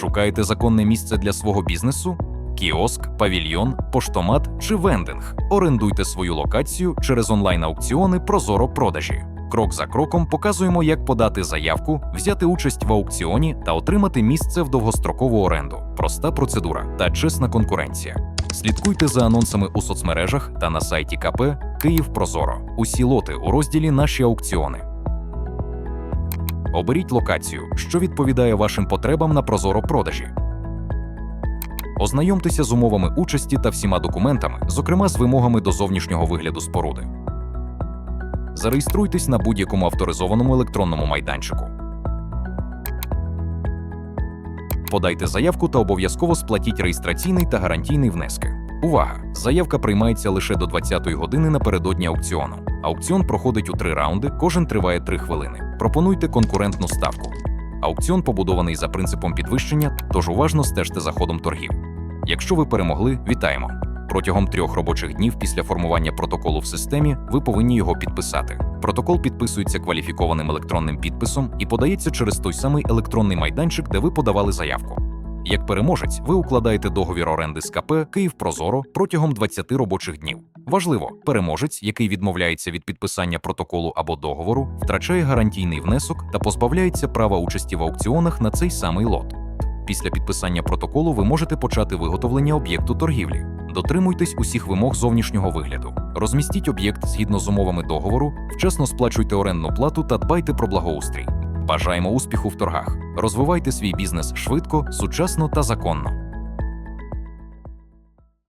Шукаєте законне місце для свого бізнесу? Кіоск, павільйон, поштомат чи вендинг. Орендуйте свою локацію через онлайн-аукціони Прозоро продажі. Крок за кроком показуємо, як подати заявку, взяти участь в аукціоні та отримати місце в довгострокову оренду. Проста процедура та чесна конкуренція. Слідкуйте за анонсами у соцмережах та на сайті КП Київ Прозоро. Усі лоти у розділі Наші аукціони. Оберіть локацію, що відповідає вашим потребам на Прозоро продажі. Ознайомтеся з умовами участі та всіма документами, зокрема з вимогами до зовнішнього вигляду споруди. Зареєструйтесь на будь-якому авторизованому електронному майданчику. Подайте заявку та обов'язково сплатіть реєстраційний та гарантійний внески. Увага! Заявка приймається лише до 20-ї години напередодні аукціону. Аукціон проходить у три раунди, кожен триває 3 хвилини. Пропонуйте конкурентну ставку. Аукціон побудований за принципом підвищення, тож уважно стежте за ходом торгів. Якщо ви перемогли, вітаємо! Протягом трьох робочих днів після формування протоколу в системі ви повинні його підписати. Протокол підписується кваліфікованим електронним підписом і подається через той самий електронний майданчик, де ви подавали заявку. Як переможець, ви укладаєте договір оренди з КП Київ Прозоро протягом 20 робочих днів. Важливо, переможець, який відмовляється від підписання протоколу або договору, втрачає гарантійний внесок та позбавляється права участі в аукціонах на цей самий лот. Після підписання протоколу ви можете почати виготовлення об'єкту торгівлі. Дотримуйтесь усіх вимог зовнішнього вигляду. Розмістіть об'єкт згідно з умовами договору, вчасно сплачуйте орендну плату та дбайте про благоустрій. Бажаємо успіху в торгах. Розвивайте свій бізнес швидко, сучасно та законно.